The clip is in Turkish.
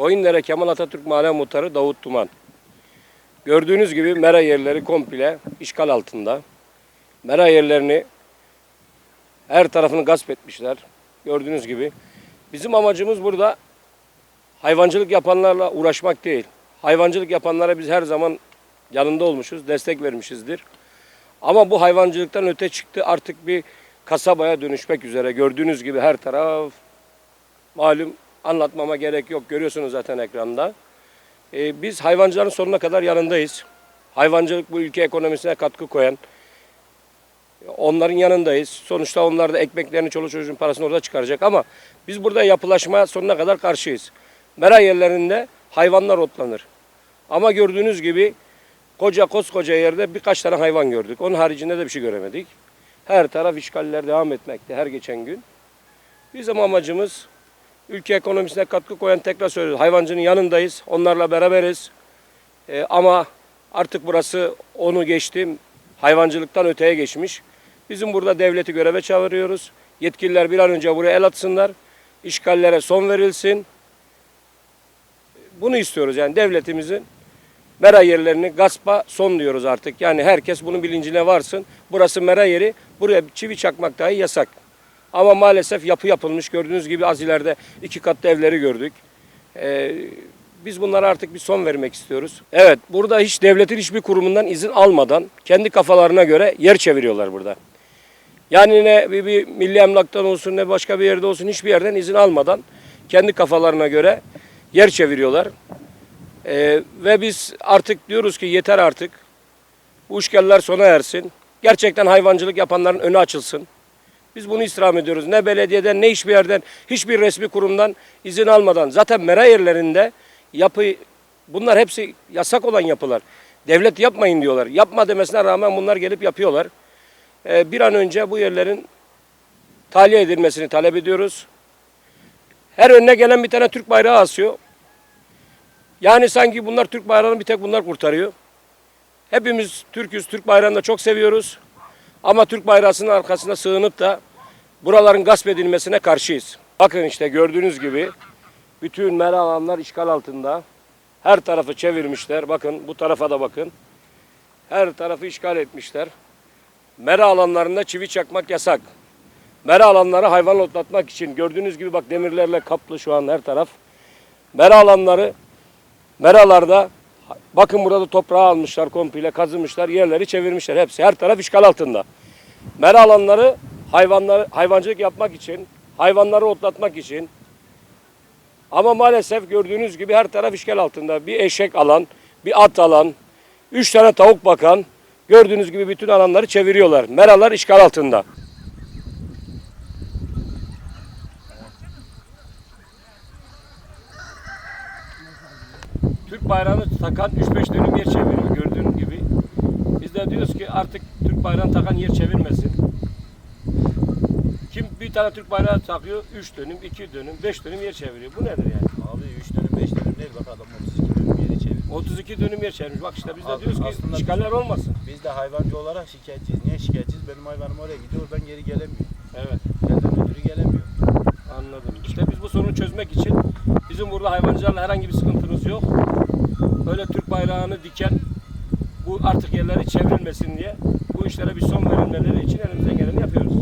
Koyunlere Kemal Atatürk Mahalle Muhtarı Davut Duman. Gördüğünüz gibi mera yerleri komple işgal altında. Mera yerlerini her tarafını gasp etmişler. Gördüğünüz gibi. Bizim amacımız burada hayvancılık yapanlarla uğraşmak değil. Hayvancılık yapanlara biz her zaman yanında olmuşuz, destek vermişizdir. Ama bu hayvancılıktan öte çıktı artık bir kasabaya dönüşmek üzere. Gördüğünüz gibi her taraf malum anlatmama gerek yok. Görüyorsunuz zaten ekranda. Ee, biz hayvancıların sonuna kadar yanındayız. Hayvancılık bu ülke ekonomisine katkı koyan, onların yanındayız. Sonuçta onlar da ekmeklerini, çoluk çocuğun parasını orada çıkaracak ama biz burada yapılaşma sonuna kadar karşıyız. Mera yerlerinde hayvanlar otlanır. Ama gördüğünüz gibi koca koskoca yerde birkaç tane hayvan gördük. Onun haricinde de bir şey göremedik. Her taraf işgaller devam etmekte her geçen gün. Bizim amacımız ülke ekonomisine katkı koyan tekrar söylüyoruz. Hayvancının yanındayız. Onlarla beraberiz. Ee, ama artık burası onu geçti. Hayvancılıktan öteye geçmiş. Bizim burada devleti göreve çağırıyoruz. Yetkililer bir an önce buraya el atsınlar. İşgallere son verilsin. Bunu istiyoruz yani devletimizin mera yerlerini gaspa son diyoruz artık. Yani herkes bunun bilincine varsın. Burası mera yeri. Buraya çivi çakmak dahi yasak. Ama maalesef yapı yapılmış. Gördüğünüz gibi az ileride iki katlı evleri gördük. Ee, biz bunlara artık bir son vermek istiyoruz. Evet burada hiç devletin hiçbir kurumundan izin almadan kendi kafalarına göre yer çeviriyorlar burada. Yani ne bir, bir milli emlaktan olsun ne başka bir yerde olsun hiçbir yerden izin almadan kendi kafalarına göre yer çeviriyorlar. Ee, ve biz artık diyoruz ki yeter artık. Bu işgaller sona ersin. Gerçekten hayvancılık yapanların önü açılsın. Biz bunu istirham ediyoruz. Ne belediyeden ne hiçbir yerden, hiçbir resmi kurumdan izin almadan. Zaten mera yerlerinde yapı, bunlar hepsi yasak olan yapılar. Devlet yapmayın diyorlar. Yapma demesine rağmen bunlar gelip yapıyorlar. Ee, bir an önce bu yerlerin tahliye edilmesini talep ediyoruz. Her önüne gelen bir tane Türk bayrağı asıyor. Yani sanki bunlar Türk bayrağını bir tek bunlar kurtarıyor. Hepimiz Türk'üz, Türk bayrağını da çok seviyoruz. Ama Türk bayrağının arkasına sığınıp da buraların gasp edilmesine karşıyız. Bakın işte gördüğünüz gibi bütün mera alanlar işgal altında. Her tarafı çevirmişler. Bakın bu tarafa da bakın. Her tarafı işgal etmişler. Mera alanlarında çivi çakmak yasak. Mera alanları hayvan otlatmak için gördüğünüz gibi bak demirlerle kaplı şu an her taraf. Mera alanları meralarda bakın burada toprağı almışlar komple kazımışlar yerleri çevirmişler hepsi her taraf işgal altında. Mera alanları hayvanları hayvancılık yapmak için hayvanları otlatmak için ama maalesef gördüğünüz gibi her taraf işgal altında. Bir eşek alan, bir at alan, üç tane tavuk bakan gördüğünüz gibi bütün alanları çeviriyorlar. Meralar işgal altında. Bayrağını takan 3-5 dönüm yer çeviriyor gördüğün gibi. Biz de diyoruz ki artık Türk bayrağını takan yer çevirmesin. Kim bir tane Türk bayrağı takıyor 3 dönüm, 2 dönüm, 5 dönüm yer çeviriyor. Bu nedir yani? Abi 3 dönüm 5 dönüm değil bak adam 32 dönüm yeri çevir. 32 dönüm yer çevirmiş. Bak işte biz de Abi diyoruz ki biz- işgaller olmasın. Biz de hayvancı olarak şikayetçiyiz. Niye şikayetçiyiz? Benim hayvanım oraya gidiyor oradan geri gelemiyor. Evet. Benden ötürü gelemiyor. Anladım. İşte biz bu sorunu çözmek için bizim burada hayvancılarla herhangi bir sıkıntımız yok. Böyle Türk bayrağını diken bu artık yerleri çevrilmesin diye bu işlere bir son verilmeleri için elimizden geleni yapıyoruz.